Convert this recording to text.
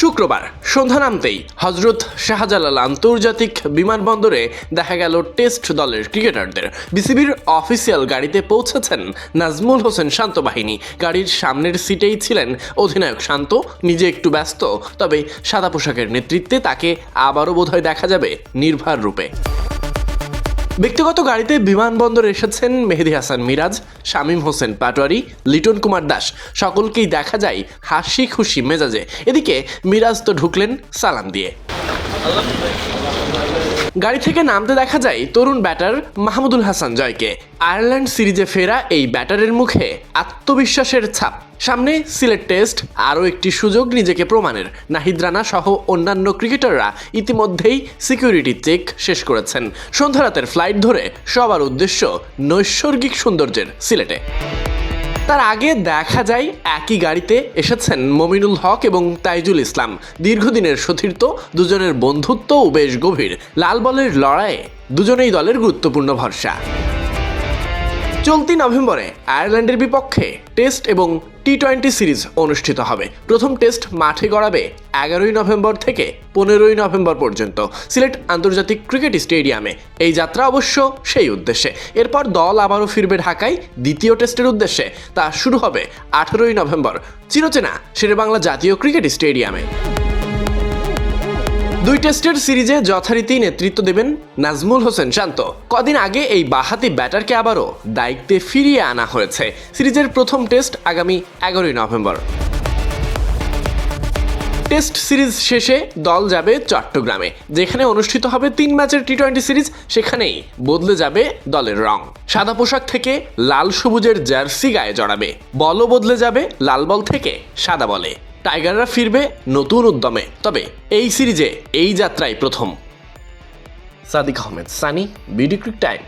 শুক্রবার সন্ধ্যা নামতেই হজরত শাহজালাল আন্তর্জাতিক বিমানবন্দরে দেখা গেল টেস্ট দলের ক্রিকেটারদের। বিসিবির অফিসিয়াল গাড়িতে পৌঁছেছেন নাজমুল হোসেন শান্ত বাহিনী। গাড়ির সামনের সিটেই ছিলেন অধিনায়ক শান্ত, নিজে একটু ব্যস্ত, তবে সাদা পোশাকের নেতৃত্বে তাকে আবারও বোধহয় দেখা যাবে নির্ভার রূপে। ব্যক্তিগত গাড়িতে বিমানবন্দর এসেছেন মেহেদি হাসান মিরাজ, শামীম হোসেন পাটোয়ারি, লিটন কুমার দাস। সকলকেই দেখা যায় হাসি খুশি মেজাজে। এদিকে মিরাজ তো ঢুকলেন সালাম দিয়ে। গাড়ি থেকে নামতে দেখা যায় তরুণ ব্যাটার মাহমুদুল হাসান জয়কে। আয়ারল্যান্ড সিরিজে ফেরা এই ব্যাটারের মুখে আত্মবিশ্বাসের ছাপ। সামনে সিলেট টেস্ট, আরও একটি সুযোগ নিজেকে প্রমাণের। নাহিদ রানা সহ অন্যান্য ক্রিকেটাররা ইতিমধ্যেই সিকিউরিটি চেক শেষ করেছেন। সন্ধ্যা রাতের ফ্লাইট ধরে সবার উদ্দেশ্য নৈসর্গিক সৌন্দর্যের সিলেটে। তার আগে দেখা যায় একই গাড়িতে এসেছেন মমিনুল হক এবং তাইজুল ইসলাম। দীর্ঘদিনের সতীর্থ, দুজনের বন্ধুত্বও বেশ গভীর। লাল বলের লড়াইয়ে দুজনেই দলের গুরুত্বপূর্ণ ভরসা। চলতি নভেম্বরে আয়ারল্যান্ডের বিপক্ষে টেস্ট এবং টি টোয়েন্টি সিরিজ অনুষ্ঠিত হবে। প্রথম টেস্ট মাঠে গড়াবে এগারোই নভেম্বর থেকে পনেরোই নভেম্বর পর্যন্ত। সিলেট আন্তর্জাতিক ক্রিকেট স্টেডিয়ামে এই যাত্রা অবশ্য সেই উদ্দেশ্যে। এরপর দল আবারও ফিরবে ঢাকায় দ্বিতীয় টেস্টের উদ্দেশ্যে। তা শুরু হবে আঠেরোই নভেম্বর। চিরচেনা, শেরেবাংলা জাতীয় ক্রিকেট স্টেডিয়ামে। দুই টেস্টের সিরিজে যথারীতি নেতৃত্ব দেবেন নাজমুল হোসেন শান্ত। কদিন আগে এই বাহাতি ব্যাটারকে আবারও দায়িত্বে ফিরিয়ে আনা হয়েছে। সিরিজের প্রথম টেস্ট আগামী এগারোই নভেম্বর। টেস্ট সিরিজ শেষে দল যাবে চট্টগ্রামে, যেখানে অনুষ্ঠিত হবে তিন ম্যাচের টি টোয়েন্টি সিরিজ, সেখানেই বদলে যাবে দলের রং। সাদা পোশাক থেকে লাল সবুজের জার্সি গায়ে জড়াবে, বলও বদলে যাবে লাল বল থেকে সাদা বলে। টাইগাররা ফিরবে নতুন উদ্যমে, তবে এই সিরিজে এই যাত্রাই প্রথম। Sadik Ahmed, Sunny, BD Crictime.